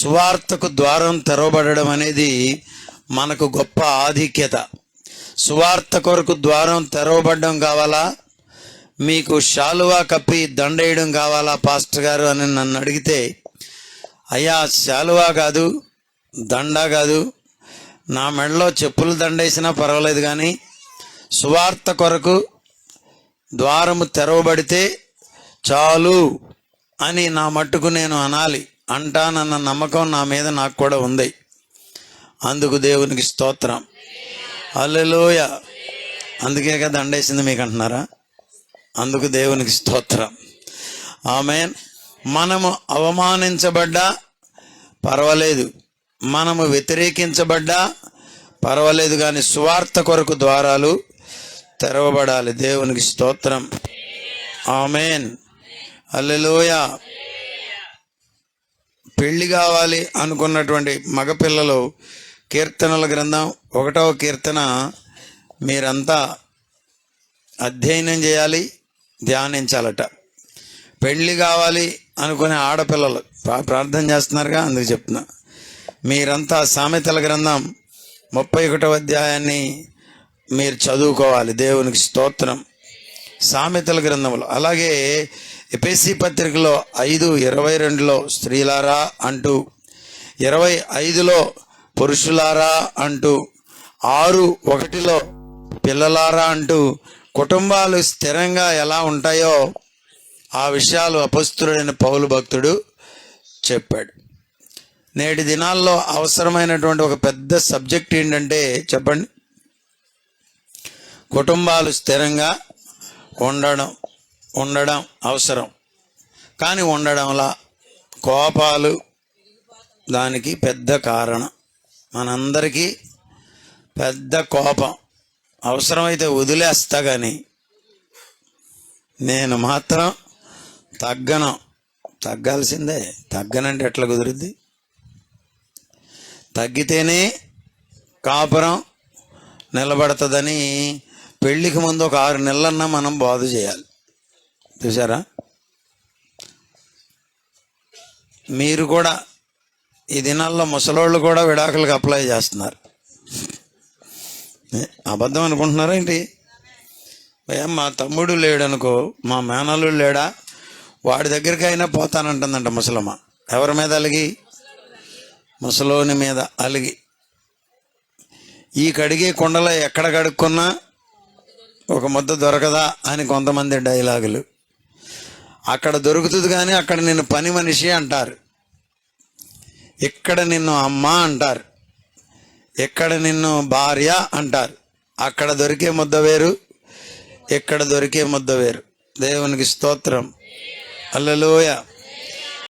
సువార్తకు ద్వారం తెరవబడడం అనేది మనకు గొప్ప ఆధిక్యత. సువార్త కొరకు ద్వారం తెరవబడడం కావాలా? మీకు శాలువా కప్పి దండేయడం కావాలా పాస్టర్ గారు అని నన్ను అడిగితే అయ్యా శాలువా కాదు దండ కాదు. నా మెడలో చెప్పులు దండేసినా పర్వాలేదు కానీ సువార్త కొరకు ద్వారము తెరవబడితే చాలు అని నా మట్టుకు నేను అనాలి. అంటానన్న నమ్మకం నా మీద నాకు కూడా ఉంది. అందుకు దేవునికి స్తోత్రం. అల్లెలోయ అందుకే కదా దండేసింది మీకు అంటున్నారా అందుకు దేవునికి స్తోత్రం. ఆమె మనము అవమానించబడ్డా పర్వాలేదు. మనము వ్యతిరేకించబడ్డా పర్వాలేదు కానీ స్వార్థ కొరకు ద్వారాలు తెరవబడాలి. దేవునికి స్తోత్రం. ఆమెన్. అల్లెలోయ పెళ్ళి కావాలి అనుకున్నటువంటి మగపిల్లలు కీర్తనల గ్రంథం ఒకటవ కీర్తన మీరంతా అధ్యయనం చేయాలి ధ్యానించాలట. పెళ్ళి కావాలి అనుకునే ఆడపిల్లలు ప్రార్థన చేస్తున్నారుగా అందుకు చెప్తున్నా. మీరంతా సామెతల గ్రంథం ముప్పై ఒకటవ అధ్యాయాన్ని మీరు చదువుకోవాలి. దేవునికి స్తోత్రం. సామెతల గ్రంథంలో అలాగే ఎపిసి పత్రికలో ఐదు ఇరవై రెండులో స్త్రీలారా అంటూ ఇరవై ఐదులో పురుషులారా అంటూ ఆరు ఒకటిలో పిల్లలారా అంటూ కుటుంబాలు స్థిరంగా ఎలా ఉంటాయో ఆ విషయాలు అపస్తుడైన పౌలు భక్తుడు చెప్పాడు. నేటి దినాల్లో అవసరమైనటువంటి ఒక పెద్ద సబ్జెక్ట్ ఏంటంటే చెప్పండి. కుటుంబాలు స్థిరంగా ఉండడం ఉండడం అవసరం. కానీ ఉండడంలా కోపాలు దానికి పెద్ద కారణం. మనందరికీ పెద్ద కోపం. అవసరమైతే వదిలేస్తా కానీ నేను మాత్రం తగ్గను. తగ్గాల్సిందే. తగ్గనంటే ఎట్లా కుదురుద్ది? తగ్గితేనే కాపురం నిలబడుతుందని పెళ్ళికి ముందు ఒక ఆరు నెలలన్నా మనం బాధ చేయాలి. చూసారా మీరు కూడా ఈ దినాల్లో ముసలోళ్ళు కూడా విడాకులకు అప్లై చేస్తున్నారు. అబద్ధం అనుకుంటున్నారా ఏంటి? మా తమ్ముడు లేడనుకో మా మేనల్లుడు లేడా? వాడి దగ్గరికి అయినా పోతానంటుందంట ముసలమ్మ. ఎవరి మీద అలిగి? ముసలోని మీద అలిగి. ఈ కడిగే కుండలో ఎక్కడ కడుక్కున్నా ఒక ముద్ద దొరకదా అని కొంతమంది డైలాగులు. అక్కడ దొరుకుతుంది కానీ అక్కడ నిన్ను పని మనిషి అంటారు. ఇక్కడ నిన్ను అమ్మ అంటారు. ఇక్కడ నిన్ను భార్య అంటారు. అక్కడ దొరికే ముద్ద వేరు ఇక్కడ దొరికే ముద్ద వేరు. దేవునికి స్తోత్రం. అల్లలోయ